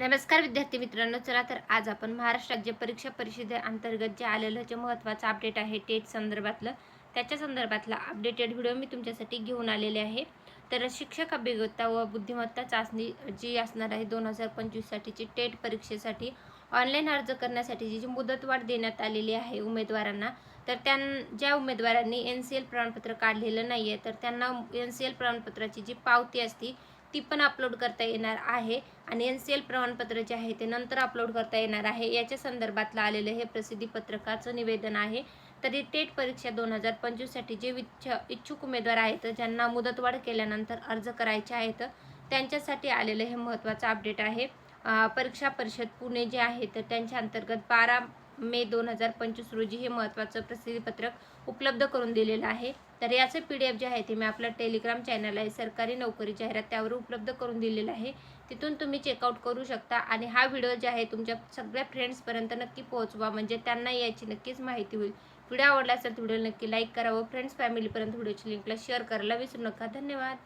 नमस्कार विद्यार्थी मित्रांनो चला तर आज आपण महाराष्ट्र राज्य परीक्षा परिषदे अंतर्गत जे आलेलं जे महत्त्वाचं अपडेट आहे टेट संदर्भातलं त्याच्या संदर्भातला अपडेटेड व्हिडिओ मी तुमच्यासाठी घेऊन आलेले आहे. तर शिक्षक अभिज्ञता व बुद्धिमत्ता चाचणी जी असणार आहे दोन हजार पंचवीससाठीची टेट परीक्षेसाठी ऑनलाईन अर्ज करण्यासाठीची जी मुदतवाढ देण्यात आलेली आहे उमेदवारांना तर त्यां ज्या उमेदवारांनी एन सी एल प्रमाणपत्र काढलेलं नाही आहे तर त्यांना एन सी एल प्रमाणपत्राची जी पावती असती ती पण अपलोड करता येणार आहे. आणि एन सी एल प्रमाणपत्र जे आहे ते नंतर अपलोड करता येणार आहे. याच्या संदर्भातलं आलेलं हे प्रसिद्धी पत्रकाचं निवेदन आहे. तरी टेट परीक्षा दोन हजार पंचवीससाठी जे विच्छ इच्छुक उमेदवार आहेत ज्यांना मुदतवाढ केल्यानंतर अर्ज करायचे आहेत त्यांच्यासाठी आलेलं हे महत्त्वाचं अपडेट आहे. परीक्षा परिषद पुणे जे आहे तर त्यांच्या अंतर्गत बारा मे दोन हजार पंचवीस रोजी हे महत्त्वाचं प्रसिद्धीपत्रक उपलब्ध करून दिलेलं आहे. तर याचं पी डी एफ जे आहे ते मी आपलं टेलिग्राम चॅनल आहे. सरकारी नोकरी जाहिरात त्यावर उपलब्ध करून दिलेलं आहे. तिथून तुम्ही चेकआउट करू शकता आणि हा व्हिडिओ जे आहे तुमच्या सगळ्या फ्रेंड्सपर्यंत नक्की पोहोचवा. म्हणजे त्यांना याची नक्कीच माहिती होईल. व्हिडिओ आवडला असेल तर व्हिडिओ नक्की लाईक करा व फ्रेंड्स फॅमिलीपर्यंत व्हिडिओची लिंकला शेअर करायला विसरू नका धन्यवाद.